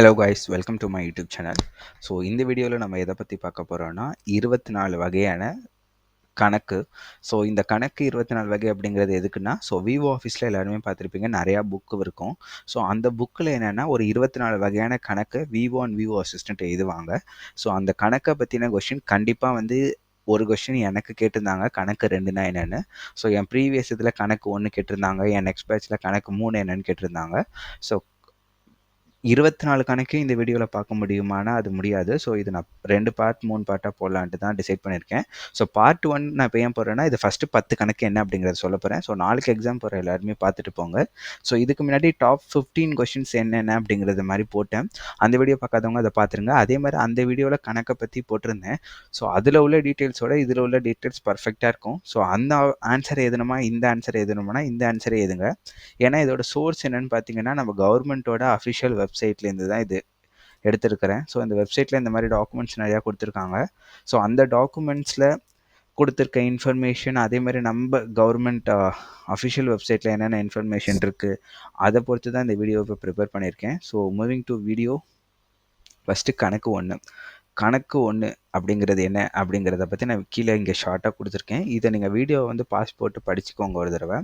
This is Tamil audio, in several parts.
Hello guys welcome to my YouTube channel so இந்த வீடியோவில் நம்ம எதை பற்றி பார்க்க போகிறோன்னா இருபத்தி நாலு வகையான கணக்கு. ஸோ இந்த கணக்கு இருபத்தி நாலு வகை அப்படிங்கிறது எதுக்குன்னா ஸோ விவோ ஆஃபீஸில் எல்லாருமே பார்த்துருப்பீங்க நிறையா புக்கு இருக்கும். ஸோ அந்த புக்கில் என்னென்னா ஒரு இருபத்தி நாலு வகையான கணக்கு விவோ அண்ட் விவோ அசிஸ்டன்ட் எழுதுவாங்க. ஸோ அந்த கணக்கை பற்றின கொஷின் கண்டிப்பாக வந்து ஒரு கொஷின் எனக்கு கேட்டிருந்தாங்க கணக்கு ரெண்டுனா என்னென்னு. ஸோ என் ப்ரீவியஸ் இதில் கணக்கு ஒன்று கேட்டிருந்தாங்க என் நெக்ஸ்ட் பேட்சில் கணக்கு மூணு என்னென்னு கேட்டிருந்தாங்க. ஸோ இருபத்தி நாலு கணக்கையும் இந்த வீடியோவில் பார்க்க முடியுமானா அது முடியாது. ஸோ இது நான் ரெண்டு பார்ட் மூணு பார்ட்டாக போடலான்ட்டு தான் டிசைட் பண்ணியிருக்கேன் ஸோ பார்ட் ஒன் நான் இப்போ ஏன் போடுறேன்னா இது ஃபஸ்ட்டு பத்து கணக்கு என்ன அப்படிங்கிறத சொல்ல போகிறேன் ஸோ நாளைக்கு எக்ஸாம் போகிற எல்லாருமே பார்த்துட்டு போங்க. ஸோ இதுக்கு முன்னாடி டாப் ஃபிஃப்டீன் கொஷின்ஸ் என்னென்ன அப்படிங்கிறது மாதிரி போட்டேன். அந்த வீடியோ பார்க்காதவங்க அதை பார்த்துருங்க. அதே மாதிரி அந்த வீடியோவில் கணக்கை பற்றி போட்டிருந்தேன். ஸோ அதில் உள்ள டீட்டெயில்ஸோட இதில் உள்ள டீட்டெயில்ஸ் பர்ஃபெக்டாக இருக்கும். ஸோ அந்த ஆன்சர் எதுணுமா இந்த ஆன்சர் எதுணுமா இந்த ஆன்சரே எதுங்க? ஏன்னா இதோட சோர்ஸ் என்னன்னு பார்த்தீங்கன்னா நம்ம கவர்மெண்ட்டோட அஃபிஷியல் வெப்சைட்லேருந்து தான் இது எடுத்திருக்கிறேன். ஸோ இந்த வெப்சைட்டில் இந்த மாதிரி டாக்குமெண்ட்ஸ் நிறையா கொடுத்துருக்காங்க. ஸோ அந்த டாக்குமெண்ட்ஸில் கொடுத்துருக்க இன்ஃபர்மேஷன் அதே மாதிரி நம்ம கவர்மெண்ட் அஃபிஷியல் வெப்சைட்டில் என்னென்ன இன்ஃபர்மேஷன் இருக்குது அதை பொறுத்து தான் இந்த வீடியோவை ப்ரிப்பேர் பண்ணியிருக்கேன். So moving to video first கணக்கு ஒன்று கணக்கு ஒன்று அப்படிங்கிறது என்ன அப்படிங்கிறத பற்றி நான் கீழே இங்கே ஷார்ட்டாக கொடுத்துருக்கேன். இதை நீங்கள் வீடியோவை வந்து பாஸ் போட்டு படிச்சுக்கோங்க ஒரு தடவை.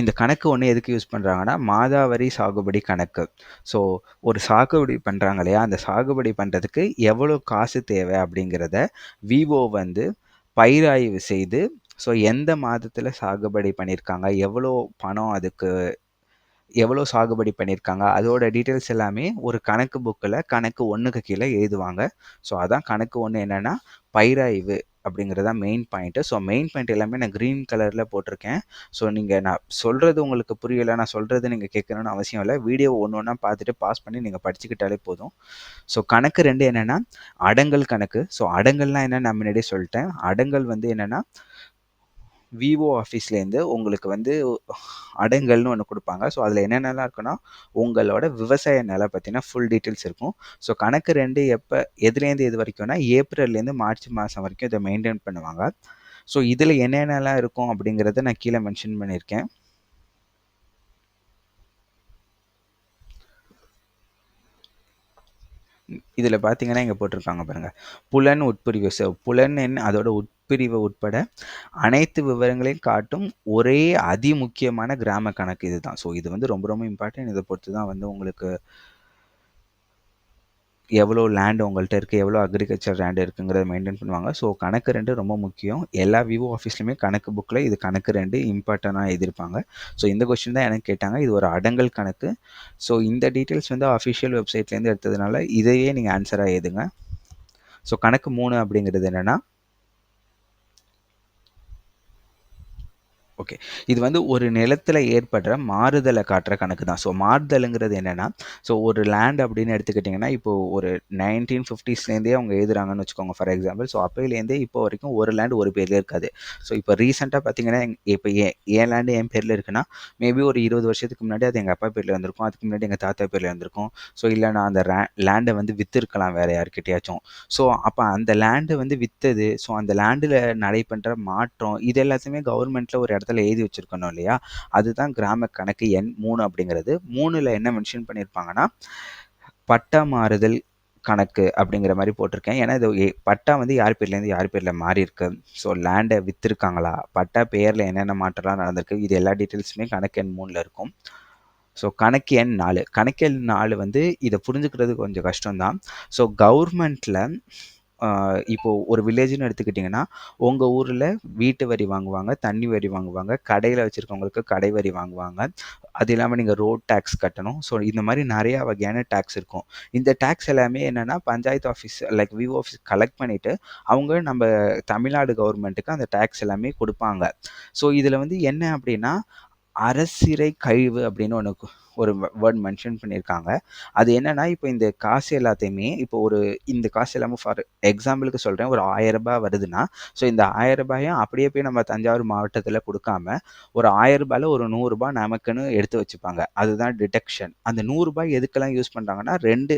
இந்த கணக்கு ஒன்று எதுக்கு யூஸ் பண்ணுறாங்கன்னா மாதாவரி சாகுபடி கணக்கு. ஸோ ஒரு சாகுபடி பண்ணுறாங்க இல்லையா? அந்த சாகுபடி பண்ணுறதுக்கு எவ்வளோ காசு தேவை அப்படிங்கிறத விவோ வந்து பயிராய்வு செய்து ஸோ எந்த மாதத்தில் சாகுபடி பண்ணியிருக்காங்க எவ்வளோ பணம் அதுக்கு எவ்வளோ சாகுபடி பண்ணியிருக்காங்க அதோட டீட்டெயில்ஸ் எல்லாமே ஒரு கணக்கு புக்கில் கணக்கு ஒன்றுக்கு கீழே எழுதுவாங்க. ஸோ அதான் கணக்கு ஒன்று என்னென்னா பயிராய்வு அப்படிங்கிறது main point so main point எல்லாமே நான் க்ரீன் கலரில் போட்டிருக்கேன். ஸோ நீங்கள் நான் சொல்கிறது உங்களுக்கு புரியலை நான் சொல்கிறது நீங்கள் கேட்கணும்னு அவசியம் இல்லை. வீடியோ ஒன்று ஒன்றா பார்த்துட்டு பாஸ் பண்ணி நீங்கள் படிச்சுக்கிட்டாலே போதும். ஸோ கணக்கு ரெண்டு என்னென்னா அடங்கல் கணக்கு. ஸோ அடங்கல்னால் என்ன? நான் முன்னாடியே சொல்லிட்டேன். அடங்கல் வந்து என்னென்னா விவோ ஆஃபீஸ்லேருந்து உங்களுக்கு வந்து அடங்கல்னு ஒன்று கொடுப்பாங்க. ஸோ அதில் என்னென்னலாம் இருக்குன்னா உங்களோட விவசாய நிலை பற்றின ஃபுல் டீட்டெயில்ஸ் இருக்கும். ஸோ கணக்கு ரெண்டு எப்போ எதுலேருந்து எது வரைக்கும்னா ஏப்ரல்லேருந்து மார்ச் மாதம் வரைக்கும் இதை மெயின்டைன் பண்ணுவாங்க. ஸோ இதில் என்னென்னலாம் இருக்கும் அப்படிங்கிறத நான் கீழே மென்ஷன் பண்ணியிருக்கேன். இதில் பார்த்தீங்கன்னா இங்கே போட்டிருக்காங்க பாருங்கள் புலன் உட்பிரிவு ஸோ புலன் என்ன அதோட உட்பிரிவு உட்பட அனைத்து விவரங்களையும் காட்டும் ஒரே அதிமுக்கியமான கிராம கணக்கு இதுதான். ஸோ இது வந்து ரொம்ப ரொம்ப இம்பார்ட்டன்ட் இதை பொறுத்து தான் வந்து உங்களுக்கு எவ்வளோ லேண்ட் உங்கள்கிட்ட இருக்குது எவ்வளோ அக்ரிகல்ச்சர் லேண்ட் இருக்குங்கிறத மெயின்டைன் பண்ணுவாங்க. ஸோ கணக்கு ரெண்டு ரொம்ப முக்கியம். எல்லா விவோ ஆஃபீஸ்லையுமே கணக்கு புக்கில் இது கணக்கு ரெண்டு இம்பார்ட்டண்ட்டாக எதிர்ப்பாங்க. ஸோ இந்த கொஸ்டின் தான் எனக்கு கேட்டாங்க. இது ஒரு அடங்கல் கணக்கு. ஸோ இந்த டீட்டெயில்ஸ் வந்து அஃபிஷியல் வெப்சைட்லேருந்து எடுத்ததுனால இதையே நீங்கள் ஆன்சராக எழுதுங்க. ஸோ கணக்கு மூணு அப்படிங்கிறது என்னென்னா ஓகே இது வந்து ஒரு நிலத்தில் ஏற்படுற மாறுதலை காட்டுற கணக்கு தான். ஸோ மாறுதலுங்கிறது என்னென்னா ஸோ ஒரு லேண்ட் அப்படின்னு எடுத்துக்கிட்டிங்கன்னா இப்போது ஒரு நைன்டீன் ஃபிஃப்டிஸ்லேருந்தே அவங்க எழுதுறாங்கன்னு வச்சுக்கோங்க ஃபார் எக்ஸாம்பிள் ஸோ அப்போலேருந்தே இப்போ வரைக்கும் ஒரு லேண்ட் ஒரு பேரில் இருக்காது. ஸோ இப்போ ரீசெண்டாக பார்த்தீங்கன்னா இப்போ ஏன் என் லேண்டு என் பேரில் இருக்குன்னா மேபி ஒரு இருபது வருஷத்துக்கு முன்னாடி அது எங்கள் அப்பா பேரில் இருந்திருக்கும் அதுக்கு முன்னாடி எங்கள் தாத்தா பேரில் இருந்திருக்கும். ஸோ இல்லை நான் அந்த லேண்டை வந்து விற்றுருக்கலாம் வேறு யாருக்கிட்டையாச்சும் ஸோ அப்போ அந்த லேண்டை வந்து விற்றது ஸோ அந்த லேண்டில் நடைபெற்ற மாற்றம் இது எல்லாத்தையுமே கவர்மெண்ட்டில் ஒரு இடத்துல இடத்துல எழுதி வச்சுருக்கணும் இல்லையா? அதுதான் கிராம கணக்கு எண் மூணு அப்படிங்கிறது. மூணில் என்ன மென்ஷன் பண்ணியிருப்பாங்கன்னா பட்டா மாறுதல் கணக்கு அப்படிங்கிற மாதிரி போட்டிருக்கேன். ஏன்னா இது பட்டா வந்து யார் பேர்லேருந்து யார் பேரில் மாறி இருக்கு? ஸோ லேண்டை விற்றுருக்காங்களா பட்டா பேரில் என்னென்ன மாற்றம்லாம் நடந்திருக்கு? இது எல்லா டீட்டெயில்ஸுமே கணக்கு எண் மூணில் இருக்கும். ஸோ கணக்கு எண் நாலு. கணக்கு எண் நாலு வந்து இதை புரிஞ்சுக்கிறது கொஞ்சம் கஷ்டம்தான். ஸோ கவர்மெண்ட்டில் இப்போது ஒரு வில்லேஜ்னு எடுத்துக்கிட்டிங்கன்னா உங்கள் ஊரில் வீட்டு வரி வாங்குவாங்க தண்ணி வரி வாங்குவாங்க கடையில் வச்சுருக்கவங்களுக்கு கடை வரி வாங்குவாங்க. அது இல்லாமல் நீங்கள் ரோட் டேக்ஸ் கட்டணும். ஸோ இந்த மாதிரி நிறையா வகையான டேக்ஸ் இருக்கும். இந்த டேக்ஸ் எல்லாமே என்னென்னா panchayat office like VAO office collect பண்ணிவிட்டு அவங்க நம்ம தமிழ்நாடு கவர்மெண்ட்டுக்கு அந்த டேக்ஸ் எல்லாமே கொடுப்பாங்க. ஸோ இதில் வந்து என்ன அப்படின்னா அரசிறை கழிவு அப்படின்னு ஒன்று ஒரு வேர்ட் மென்ஷன் பண்ணியிருக்காங்க அது என்னென்னா இப்போ இந்த காசு எல்லாத்தையுமே இப்போ ஒரு இந்த காசு எல்லாமே ஃபார் எக்ஸாம்பிளுக்கு சொல்கிறேன் ஒரு ஆயரரூபா வருதுன்னா ஸோ இந்த ஆயரரூபாயும் அப்படியே போய் நம்ம தஞ்சாவூர் மாவட்டத்தில் கொடுக்காம ஒரு ஆயரரூபாயில் ஒரு நூறுரூபா நமக்குன்னு எடுத்து வச்சுப்பாங்க. அதுதான் டிடெக்ஷன் அந்த நூறுரூபாய் எதுக்கெல்லாம் யூஸ் பண்ணுறாங்கன்னா ரெண்டு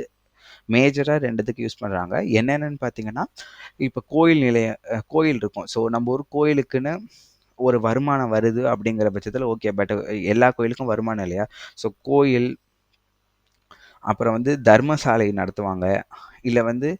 மேஜராக ரெண்டுத்துக்கு யூஸ் பண்ணுறாங்க என்னென்னு பார்த்தீங்கன்னா இப்போ கோயில் நிலைய கோயில் இருக்கும். ஸோ நம்ம ஒரு கோயிலுக்குன்னு ஒரு வருமானம் வருது அப்படிங்கிற பட்சத்தில் ஓகே பட் எல்லா கோயிலுக்கும் வருமானம் இல்லையா? ஸோ கோயில் அப்புறம் வந்து தர்மசாலை நடத்துவாங்க. இல்லை வந்து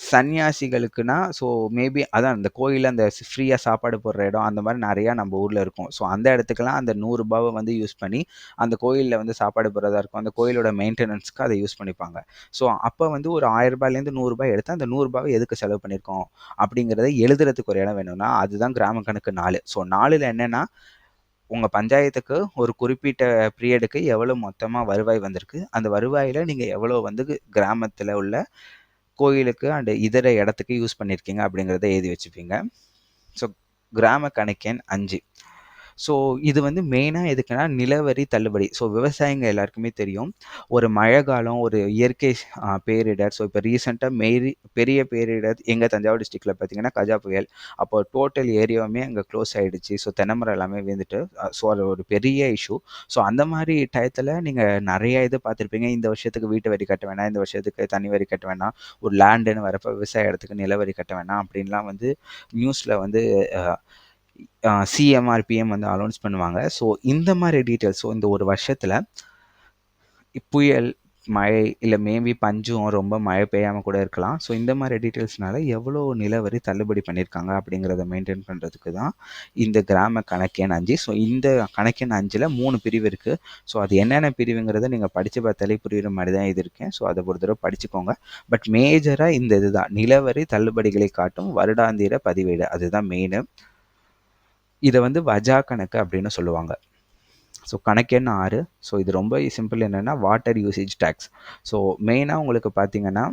சன்னியாசிகளுக்குன்னா ஸோ மேபி அதான் இந்த கோயிலில் அந்த ஃப்ரீயாக சாப்பாடு போடுற இடம் அந்த மாதிரி நிறையா நம்ம ஊரில் இருக்கும். ஸோ அந்த இடத்துக்கெல்லாம் அந்த நூறுரூபாவை வந்து யூஸ் பண்ணி அந்த கோயிலில் வந்து சாப்பாடு போடுறதா இருக்கும். அந்த கோயிலோட மெயின்டெனன்ஸ்க்கு அதை யூஸ் பண்ணிப்பாங்க. ஸோ அப்போ வந்து ஒரு ஆயிரம் ரூபாயிலேருந்து நூறுரூபா எடுத்து அந்த நூறுரூபாவை எதுக்கு செலவு பண்ணியிருக்கோம்? அப்படிங்கிறத எழுதுறதுக்கு ஒரு இடம் வேணும்னா அதுதான் கிராம கணக்கு நாலு. ஸோ நாலில் என்னென்னா உங்கள் பஞ்சாயத்துக்கு ஒரு குறிப்பிட்ட பீரியடுக்கு எவ்வளோ மொத்தமாக வருவாய் வந்திருக்கு? அந்த வருவாயில் நீங்கள் எவ்வளோ வந்து கிராமத்தில் உள்ள கோயிலுக்கு அண்டு இதர இடத்துக்கு யூஸ் பண்ணியிருக்கீங்க அப்படிங்கிறத எழுதி வச்சுப்பீங்க. ஸோ கிராம கணக்கெண் அஞ்சு. ஸோ இது வந்து மெயினாக எதுக்குன்னா நிலவரி தள்ளுபடி. ஸோ விவசாயிங்க எல்லாருக்குமே தெரியும். ஒரு மழை காலம் ஒரு இயற்கை பேரிடர். ஸோ இப்போ ரீசெண்டாக மேரி பெரிய பேரிடர் எங்கள் தஞ்சாவூர் டிஸ்ட்ரிக்டில் பார்த்தீங்கன்னா கஜா புயல். அப்போ டோட்டல் ஏரியாவுமே அங்கே க்ளோஸ் ஆகிடுச்சு ஸோ தென்னமரம் எல்லாமே விழுந்துட்டு ஸோ அது ஒரு பெரிய இஷ்யூ ஸோ அந்த மாதிரி டயத்தில் நீங்கள் நிறைய இது பார்த்துருப்பீங்க. இந்த வருஷத்துக்கு வீட்டு வரி கட்ட வேணாம் இந்த வருஷத்துக்கு தனி வரி கட்ட வேணாம் ஒரு லேண்டுன்னு வரப்போ விவசாய இடத்துக்கு நிலவரி கட்ட வேணாம் அப்படின்லாம் வந்து நியூஸில் வந்து சிஎம்ஆர் பிஎம் வந்து அனௌன்ஸ் பண்ணுவாங்க. ஸோ இந்த மாதிரி டீட்டெயில்ஸ் ஸோ இந்த ஒரு வருஷத்தில் புயல் மழை இல்லை மேபி பஞ்சும் ரொம்ப மழை பெய்யாமல் கூட இருக்கலாம். ஸோ இந்த மாதிரி டீட்டெயில்ஸ்னால எவ்வளோ நிலவரி தள்ளுபடி பண்ணியிருக்காங்க அப்படிங்கிறத மெயின்டைன் பண்ணுறதுக்கு தான் இந்த கிராம கணக்கெண் அஞ்சு. ஸோ இந்த கணக்கெண் அஞ்சில் மூணு பிரிவு இருக்குது ஸோ அது என்னென்ன பிரிவுங்கிறத நீங்கள் படித்து பார்த்தாலே புரியுற மாதிரி தான் இது இருக்கேன் ஸோ அதை ஒரு தடவை படிச்சுக்கோங்க. பட் மேஜராக இந்த இதுதான் நிலவரி தள்ளுபடிகளை காட்டும் வருடாந்திர பதிவேடு. அதுதான் மெயினு இதை வந்து வஜா கணக்கு அப்படின்னு சொல்லுவாங்க. ஸோ கணக்கெண் ஆறு. ஸோ இது ரொம்ப சிம்பிள் என்னென்னா வாட்டர் யூசேஜ் டேக்ஸ் ஸோ மெயினாக உங்களுக்கு பார்த்தீங்கன்னா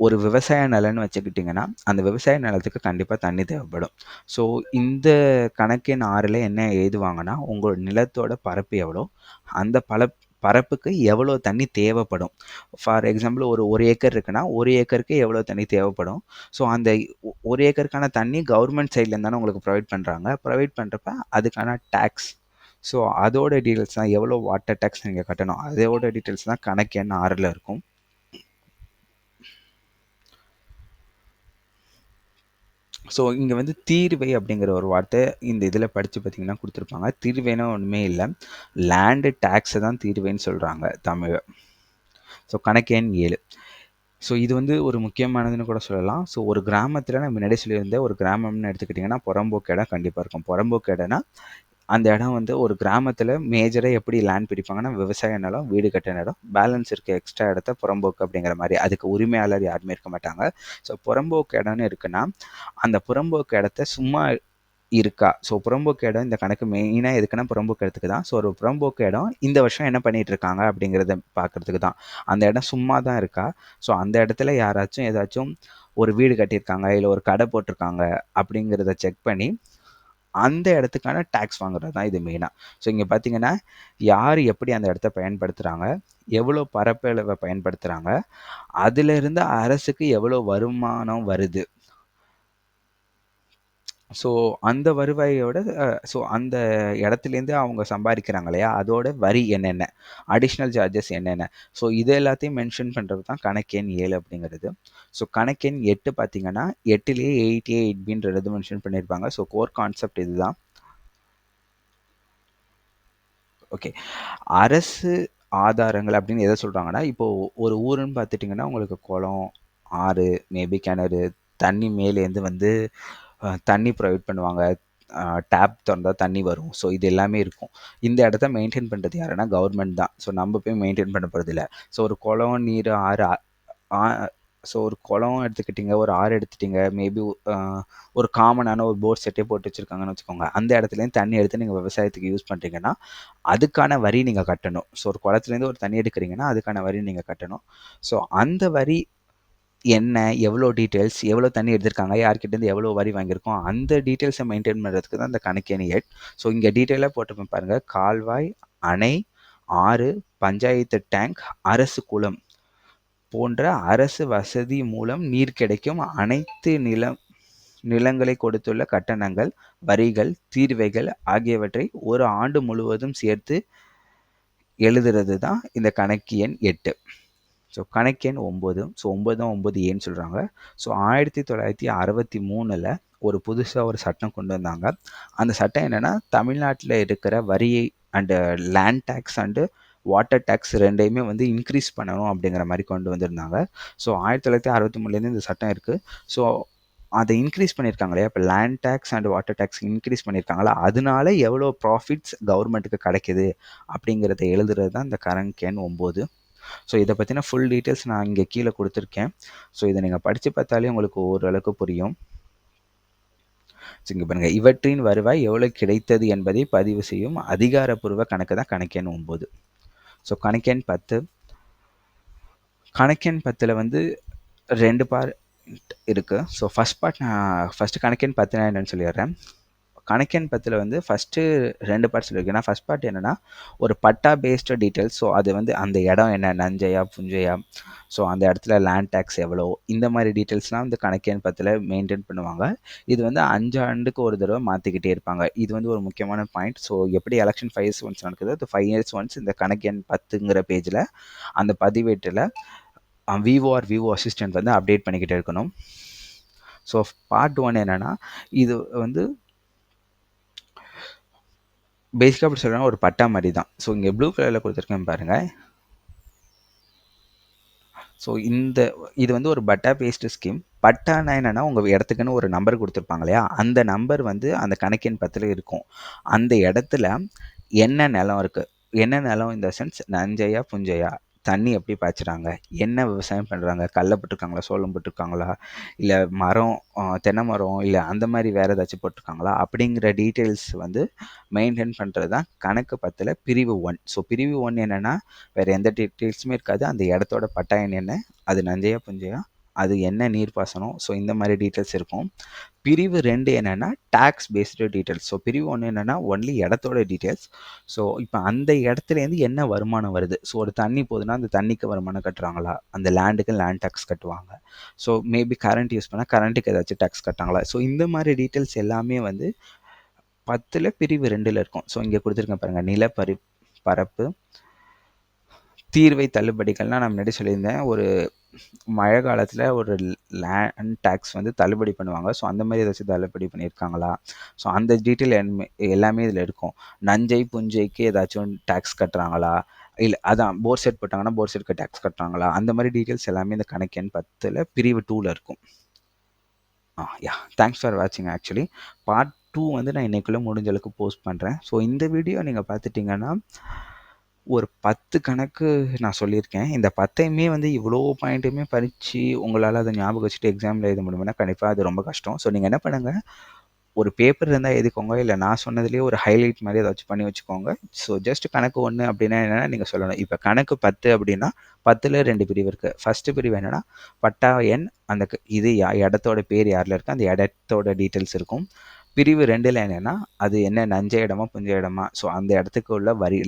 ஒரு விவசாய நிலம்னு வச்சுக்கிட்டிங்கன்னா அந்த விவசாய நிலத்துக்கு கண்டிப்பாக தண்ணி தேவைப்படும். ஸோ இந்த கணக்கின் ஆறில் என்ன எழுதுவாங்கன்னா உங்களோட நிலத்தோட பரப்பு எவ்வளோ? அந்த பல பரப்புக்கு எவ்வளோ தண்ணி தேவைப்படும்? ஃபார் எக்ஸாம்பிள் ஒரு ஒரு ஏக்கர் இருக்குன்னா ஒரு ஏக்கருக்கு எவ்வளோ தண்ணி தேவைப்படும்? ஸோ அந்த ஒரு ஏக்கருக்கான தண்ணி கவர்மெண்ட் சைட்லேருந்து தானே உங்களுக்கு ப்ரொவைட் பண்ணுறாங்க ப்ரொவைட் பண்ணுறப்ப அதுக்கான டேக்ஸ் ஸோ அதோட டீட்டெயில்ஸ் தான் எவ்வளோ வாட்டர் டேக்ஸ் நீங்கள் கட்டணும். அதோட டீட்டெயில்ஸ் தான் கணக்கு எண் ஆறில் இருக்கும். ஸோ இங்கே வந்து தீர்வை அப்படிங்கிற ஒரு வார்த்தை இந்த இதில் படித்து பார்த்தீங்கன்னா கொடுத்துருப்பாங்க. தீர்வைனா ஒன்றுமே இல்லை. லேண்டு டேக்ஸை தான் தீர்வைன்னு சொல்கிறாங்க தமிழ். ஸோ கணக்கேன் எண் ஏழு. ஸோ இது வந்து ஒரு முக்கியமானதுன்னு கூட சொல்லலாம். ஸோ ஒரு கிராமத்தில் நான் முன்னாடியே சொல்லியிருந்தேன். ஒரு கிராமம்னு எடுத்துக்கிட்டிங்கன்னா புறம்போக்கேடா கண்டிப்பாக இருக்கும். புறம்போக்கு அந்த இடம் வந்து ஒரு கிராமத்தில் மேஜராக எப்படி லேண்ட் பிடிப்பாங்கன்னா விவசாய நிலம் வீடு கட்ட நிலம் பேலன்ஸ் இருக்க எக்ஸ்ட்ரா இடத்த புறம்போக்கு அப்படிங்கிற மாதிரி. அதுக்கு உரிமையாளர் யாருமே இருக்க மாட்டாங்க. ஸோ புறம்போக்கு இடம்னு இருக்குன்னா அந்த புறம்போக்கு இடத்த சும்மா இருக்கா? ஸோ புறம்போக்கு இடம் இந்த கணக்கு மெயினாக எதுக்குன்னா புறம்போக்கு இடத்துக்கு தான். ஸோ ஒரு புறம்போக்கு இடம் இந்த வருஷம் என்ன பண்ணிட்டு இருக்காங்க அப்படிங்கிறத பார்க்கறதுக்கு தான். அந்த இடம் சும்மா தான் இருக்கா? ஸோ அந்த இடத்துல யாராச்சும் ஏதாச்சும் ஒரு வீடு கட்டியிருக்காங்க இல்லை ஒரு கடை போட்டிருக்காங்க அப்படிங்கிறத செக் பண்ணி அந்த இடத்துக்கான டேக்ஸ் வாங்குறது தான் இது மெயினாக ஸோ இங்கே பார்த்தீங்கன்னா யார் எப்படி அந்த இடத்த பயன்படுத்துகிறாங்க எவ்வளோ பரப்பளவை பயன்படுத்துகிறாங்க அதிலிருந்து அரசுக்கு எவ்வளோ வருமானம் வருது? ஸோ அந்த வருவாயோட ஸோ அந்த இடத்துலேருந்து அவங்க சம்பாதிக்கிறாங்க இல்லையா? அதோட வரி என்னென்ன? அடிஷ்னல் சார்ஜஸ் என்னென்ன? ஸோ இது எல்லாத்தையும் மென்ஷன் பண்ணுறது தான் கணக்கெண் ஏழு அப்படிங்கிறது. ஸோ கணக்கெண் எட்டு பார்த்தீங்கன்னா எட்டுலேயே எயிட்டி எயிட் பின்றது மென்ஷன் பண்ணியிருப்பாங்க. ஸோ கோர் கான்செப்ட் இதுதான். ஓகே அரசு ஆதாரங்கள் அப்படின்னு எதை சொல்கிறாங்கன்னா இப்போது ஒரு ஊருன்னு பார்த்துட்டிங்கன்னா உங்களுக்கு குளம் ஆறு மேபி கிணறு தண்ணி மேலேருந்து வந்து தண்ணி ப்ரொவைட் பண்ணுவாங்க. டேப் திறந்தா தண்ணி வரும். ஸோ இது எல்லாமே இருக்கும். இந்த இடத்த மெயின்டைன் பண்ணுறது யாருன்னா கவர்மெண்ட் தான். ஸோ நம்ம போய் மெயின்டைன் பண்ண போகிறது இல்லை. ஸோ ஒரு குளம் நீர் ஆறு ஸோ ஒரு குளம் எடுத்துக்கிட்டிங்க ஒரு ஆறு எடுத்துட்டிங்க மேபி ஒரு காமனான ஒரு போர் செட்டே போட்டு வச்சுருக்காங்கன்னு வச்சுக்கோங்க. அந்த இடத்துலேருந்து தண்ணி எடுத்து நீங்கள் விவசாயத்துக்கு யூஸ் பண்ணுறீங்கன்னா அதுக்கான வரி நீங்கள் கட்டணும். ஸோ ஒரு குளத்துலேருந்து ஒரு தண்ணி எடுக்கிறீங்கன்னா அதுக்கான வரி நீங்கள் கட்டணும். ஸோ அந்த வரி என்ன எவ்வளோ டீட்டெயில்ஸ் எவ்வளோ தண்ணி எடுத்திருக்காங்க யார்கிட்டேருந்து எவ்வளோ வரி வாங்கியிருக்கோம் அந்த டீட்டெயில்ஸை மெயின்டைன் பண்ணுறதுக்கு தான் இந்த கணக்கேணி எட் ஸோ இங்கே டீட்டெயிலாக போட்டிருப்பேன் பாருங்கள் கால்வாய் அணை ஆறு பஞ்சாயத்து டேங்க் அரசு குளம் போன்ற அரசு வசதி மூலம் நீர் கிடைக்கும் அனைத்து நிலம் நிலங்களை கொடுத்துள்ள கட்டணங்கள் வரிகள் தீர்வைகள் ஆகியவற்றை ஒரு ஆண்டு முழுவதும் சேர்த்து எழுதுறது தான் இந்த கணக்கு எண் எட்டு. ஸோ கணக்கு ஒம்பது ஸோ ஒம்பது தான் ஒம்பது ஏன்னு சொல்கிறாங்க ஸோ ஆயிரத்தி தொள்ளாயிரத்தி அறுபத்தி மூணில் ஒரு புதுசாக ஒரு சட்டம் கொண்டு வந்தாங்க. அந்த சட்டம் என்னென்னா தமிழ்நாட்டில் இருக்கிற வரியை and land tax and water tax ரெண்டையுமே வந்து இன்க்ரீஸ் பண்ணணும் அப்படிங்கிற மாதிரி கொண்டு வந்திருந்தாங்க. ஸோ ஆயிரத்தி தொள்ளாயிரத்தி அறுபத்தி மூணுலேருந்து இந்த சட்டம் இருக்குது ஸோ அதை இன்க்ரீஸ் பண்ணியிருக்காங்க இல்லையா இப்போ land tax and water tax increase பண்ணியிருக்காங்களா? அதனால எவ்வளோ ப்ராஃபிட்ஸ் கவர்மெண்ட்டுக்கு கிடைக்குது அப்படிங்கிறத எழுதுறது தான் இந்த கரண்ட் கேன் ஒம்பது ஸோ இதை பற்றின ஃபுல் டீட்டெயில்ஸ் நான் இங்கே கீழே கொடுத்துருக்கேன். ஸோ இதை நீங்கள் படித்து பார்த்தாலே உங்களுக்கு ஓரளவுக்கு புரியும். இங்கே பாருங்கள் இவற்றின் வருவாய் எவ்வளோ கிடைத்தது என்பதை பதிவு செய்யும் அதிகாரப்பூர்வ கணக்கு தான் கணக்கெண் ஒம்பது ஸோ கணக்கெண் பத்து. கணக்கெண் பத்தில் வந்து ரெண்டு பார்ட் இருக்குது ஸோ ஃபஸ்ட் பார்ட் நான் ஃபஸ்ட்டு கணக்கெண் பத்து நான் என்னென்னு சொல்லிடுறேன். கணக்கெண் பத்தில் வந்து ஃபஸ்ட்டு ரெண்டு பார்ட் சொல்லியிருக்கேன். ஏன்னா ஃபஸ்ட் பார்ட் என்னென்னா ஒரு பட்டா பேஸ்டு டீட்டெயில்ஸ் ஸோ அது வந்து அந்த இடம் என்ன? நஞ்சையா புஞ்சையா? ஸோ அந்த இடத்துல லேண்ட் டேக்ஸ் எவ்வளோ? இந்த மாதிரி டீட்டெயில்ஸ்லாம் வந்து கணக்கெண் பத்தில் மெயின்டைன் பண்ணுவாங்க. இது வந்து அஞ்சு ஆண்டுக்கு ஒரு தடவை மாற்றிக்கிட்டே இருப்பாங்க. இது வந்து ஒரு முக்கியமான பாயிண்ட் ஸோ எப்படி எலெக்ஷன் ஃபைவ் இயர்ஸ் ஒன்ஸ் நடக்குது அது ஃபைவ் இயர்ஸ் ஒன்ஸ் இந்த கணக்கெண் பத்துங்கிற பேஜில் அந்த பதிவேட்டில் விவோ ஆர் விவோ அசிஸ்டன்ட் வந்து அப்டேட் பண்ணிக்கிட்டே இருக்கணும். ஸோ பார்ட் ஒன் என்னென்னா இது வந்து பேசிக்காக அப்படி சொல்கிறேன்னா ஒரு பட்டா மாதிரி தான் ஸோ இங்கே ப்ளூ கலரில் கொடுத்துருக்கேன் பாருங்கள் ஸோ இந்த இது வந்து ஒரு பட்டா பேஸ்டு ஸ்கீம் பட்டானா என்னென்னா உங்கள் இடத்துக்குன்னு ஒரு நம்பர் கொடுத்துருப்பாங்க இல்லையா? அந்த நம்பர் வந்து அந்த கணக்கின் பத்தில் இருக்கும். அந்த இடத்துல என்ன நிலம் இருக்குது என்ன நிலம் இந்த சென்ஸ் நஞ்சையா புஞ்சையா? தண்ணி எப்படி பாய்ச்சுறாங்க? என்ன விவசாயம் பண்ணுறாங்க கடல போட்டிருக்காங்களா சோளம் போட்டிருக்காங்களா? இல்லை மரம் தென்னை மரம் இல்லை அந்த மாதிரி வேறு ஏதாச்சும் போட்டிருக்காங்களா? அப்படிங்கிற டீட்டெயில்ஸ் வந்து மெயின்டைன் பண்ணுறது தான் கணக்கு பத்தில் பிரிவு ஒன் ஸோ பிரிவு ஒன் என்னென்னா வேறு எந்த டீட்டெயில்ஸுமே இருக்காது. அந்த இடத்தோட பட்டாயம் என்ன? அது நஞ்சையா புஞ்சையா அது என்ன நீர்ப்பாசனம் ஸோ இந்த மாதிரி டீட்டெயில்ஸ் இருக்கும். பிரிவு ரெண்டு என்னென்னா டேக்ஸ் பேஸ்டு டீட்டெயில்ஸ் ஸோ பிரிவு ஒன்று என்னென்னா ஒன்லி இடத்தோட டீட்டெயில்ஸ் ஸோ இப்போ அந்த இடத்துலேருந்து என்ன வருமானம் வருது? ஸோ ஒரு தண்ணி போகுதுன்னா அந்த தண்ணிக்கு வருமானம் கட்டுறாங்களா? அந்த லேண்டுக்கு லேண்ட் டேக்ஸ் கட்டுவாங்க. ஸோ மேபி கரண்ட் யூஸ் பண்ணால் கரண்ட்டுக்கு ஏதாச்சும் டேக்ஸ் கட்டாங்களா? ஸோ இந்த மாதிரி டீட்டெயில்ஸ் எல்லாமே வந்து பத்தில் பிரிவு ரெண்டில் இருக்கும். ஸோ இங்கே கொடுத்துருக்கேன் பாருங்கள் நிலப்பரி பரப்பு தீர்வை தள்ளுபடிகள்னால் நான் முன்னாடி சொல்லியிருந்தேன். ஒரு மழை காலத்தில் ஒரு லேண்ட் டேக்ஸ் வந்து தள்ளுபடி பண்ணுவாங்க. ஸோ அந்த மாதிரி ஏதாச்சும் தள்ளுபடி பண்ணியிருக்காங்களா ஸோ அந்த டீட்டெயில் எல்லாமே இதில் இருக்கும். நஞ்சை புஞ்சைக்கு ஏதாச்சும் டேக்ஸ் கட்டுறாங்களா? இல்லை அதான் போர் செட் போட்டாங்கன்னா போர் செட்க்கு டேக்ஸ் கட்டுறாங்களா? அந்த மாதிரி டீட்டெயில்ஸ் எல்லாமே இந்த கணக்கெண் பத்தில் பிரிவு டூவில் இருக்கும். ஆ யா தேங்க்ஸ் ஃபார் வாட்சிங் ஆக்சுவலி பார்ட் டூ வந்து நான் இன்றைக்குள்ளே முடிஞ்ச அளவுக்கு போஸ்ட் பண்ணுறேன் ஸோ இந்த வீடியோ நீங்கள் பார்த்துட்டிங்கன்னா ஒரு பத்து கணக்கு நான் சொல்லியிருக்கேன். இந்த பத்தையுமே வந்து இவ்வளோ பாயிண்ட்டுமே பறித்து உங்களால் அதை ஞாபகம் வச்சுட்டு எக்ஸாமில் எழுத முடியும்னா கண்டிப்பாக அது ரொம்ப கஷ்டம். ஸோ நீங்கள் என்ன பண்ணுங்கள் ஒரு பேப்பர் இருந்தால் எழுதிக்கோங்க. இல்லை நான் சொன்னதுலேயே ஒரு ஹைலைட் மாதிரி ஏதாச்சும் பண்ணி வச்சுக்கோங்க. ஸோ ஜஸ்ட் கணக்கு ஒன்று அப்படின்னா என்னென்னா நீங்கள் சொல்லணும். இப்போ கணக்கு பத்து அப்படின்னா பத்தில் ரெண்டு பிரிவு இருக்குது ஃபஸ்ட்டு பிரிவு என்னென்னா பட்டா எண் அந்த இது இடத்தோட பேர் யாரில் இருக்குது அந்த இடத்தோட டீட்டெயில்ஸ் இருக்கும். பிரிவு ரெண்டில் என்னென்னா அது என்ன நஞ்ச இடமா புஞ்ச இடமா? ஸோ அந்த இடத்துக்கு உள்ள வரி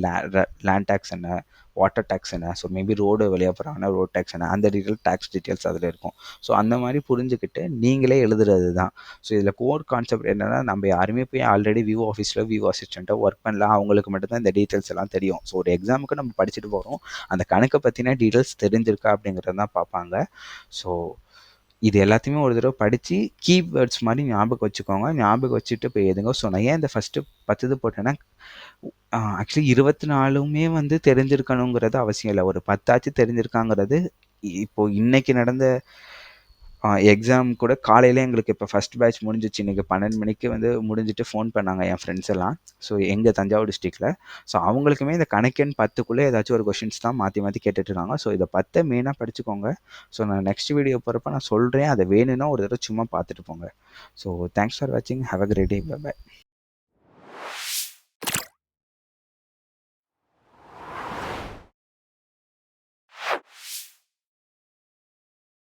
லேண்ட் டேக்ஸ் என்ன? வாட்டர் டேக்ஸ் என்ன? ஸோ மேபி ரோடு வழியாக போகிறாங்கன்னா ரோட் டேக்ஸ் என்ன? அந்த டீட்டெயில் டேக்ஸ் டீட்டெயில்ஸ் அதில் இருக்கும். ஸோ அந்த மாதிரி புரிஞ்சுக்கிட்டு நீங்களே எழுதுறது தான் ஸோ இதில் கோர் கான்செப்ட் என்னென்னா நம்ம யாருமே போய் ஆல்ரெடி விவோ ஆஃபீஸில் விவோ அசிஸ்டண்ட்டாக ஒர்க் பண்ணலாம் அவங்களுக்கு மட்டும்தான் இந்த டீட்டெயில்ஸ் எல்லாம் தெரியும். ஸோ ஒரு எக்ஸாமுக்கு நம்ம படிச்சுட்டு போகிறோம் அந்த கணக்கை பற்றின டீட்டெயில்ஸ் தெரிஞ்சிருக்கா அப்படிங்கிறது தான் பார்ப்பாங்க. ஸோ இது எல்லாத்தையுமே ஒரு தடவை படித்து கீவேர்ட்ஸ் மாதிரி ஞாபகம் வச்சுக்கோங்க. ஞாபகம் வச்சுட்டு போய் எதுங்க ஸோ நான் ஏன் இந்த ஃபஸ்ட்டு பத்து இது போட்டேன்னா ஆக்சுவலி இருபத்தி நாலுமே வந்து தெரிஞ்சிருக்கணுங்கிறது அவசியம் இல்லை. ஒரு பத்தாச்சு தெரிஞ்சிருக்காங்கிறது இப்போது இன்றைக்கி நடந்த எக்ஸாம் கூட காலையில் எங்களுக்கு இப்போ ஃபஸ்ட் பேட்ச் முடிஞ்சிச்சு. இன்றைக்கி பன்னெண்டு மணிக்கு வந்து முடிஞ்சிட்டு ஃபோன் பண்ணாங்க என் ஃப்ரெண்ட்ஸ் எல்லாம். ஸோ எங்கள் தஞ்சாவூர் டிஸ்ட்ரிக்டில் ஸோ அவங்களுக்குமே இந்த கணக்கெண் பத்துக்குள்ளே ஏதாச்சும் ஒரு கொஷின்ஸ் தான் மாற்றி மாற்றி கேட்டுட்ருக்காங்க ஸோ இதை பத்தை மெயினாக படிச்சுக்கோங்க. ஸோ நான் நெக்ஸ்ட் வீடியோ போகிறப்ப நான் சொல்கிறேன் அதை வேணும்னா ஒரு தடவை சும்மா பார்த்துட்டு போங்க. ஸோ தேங்க்ஸ் ஃபார் வாட்சிங் have a great day bye